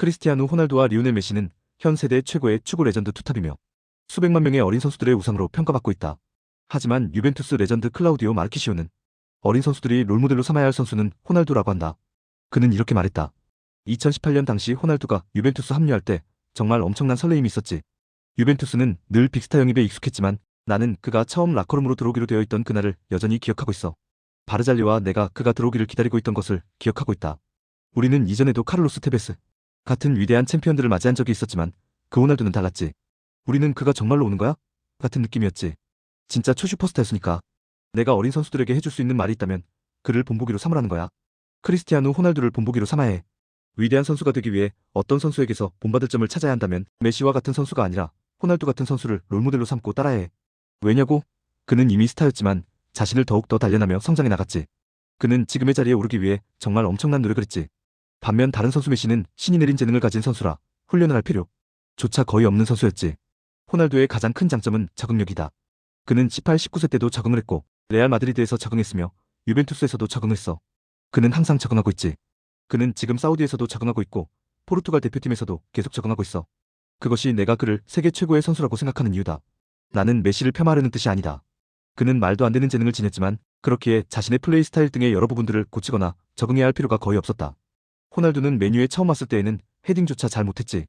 크리스티아누 호날두와 리오넬 메시는 현 세대 최고의 축구 레전드 투탑이며 수백만 명의 어린 선수들의 우상으로 평가받고 있다. 하지만 유벤투스 레전드 클라우디오 마르키시오는 어린 선수들이 롤모델로 삼아야 할 선수는 호날두라고 한다. 그는 이렇게 말했다. 2018년 당시 호날두가 유벤투스 합류할 때 정말 엄청난 설레임이 있었지. 유벤투스는 늘 빅스타 영입에 익숙했지만 나는 그가 처음 라커룸으로 들어오기로 되어 있던 그날을 여전히 기억하고 있어. 바르잘리와 내가 그가 들어오기를 기다리고 있던 것을 기억하고 있다. 우리는 이전에도 카를로스 테베스 같은 위대한 챔피언들을 맞이한 적이 있었지만 그 호날두는 달랐지. 우리는 그가 정말로 오는 거야? 같은 느낌이었지. 진짜 초슈퍼스타였으니까. 내가 어린 선수들에게 해줄 수 있는 말이 있다면 그를 본보기로 삼으라는 거야. 크리스티아누 호날두를 본보기로 삼아야 해. 위대한 선수가 되기 위해 어떤 선수에게서 본받을 점을 찾아야 한다면 메시와 같은 선수가 아니라 호날두 같은 선수를 롤모델로 삼고 따라야 해. 왜냐고? 그는 이미 스타였지만 자신을 더욱 더 단련하며 성장해 나갔지. 그는 지금의 자리에 오르기 위해 정말 엄청난 노력을 했지. 반면 다른 선수 메시는 신이 내린 재능을 가진 선수라 훈련을 할 필요 조차 거의 없는 선수였지. 호날두의 가장 큰 장점은 적응력이다. 그는 18, 19세 때도 적응을 했고 레알 마드리드에서 적응했으며 유벤투스에서도 적응했어. 그는 항상 적응하고 있지. 그는 지금 사우디에서도 적응하고 있고 포르투갈 대표팀에서도 계속 적응하고 있어. 그것이 내가 그를 세계 최고의 선수라고 생각하는 이유다. 나는 메시를 폄하하려는 뜻이 아니다. 그는 말도 안 되는 재능을 지녔지만 그렇기에 자신의 플레이 스타일 등의 여러 부분들을 고치거나 적응해야 할 필요가 거의 없었다. 호날두는 메뉴에 처음 왔을 때에는 헤딩조차 잘 못했지.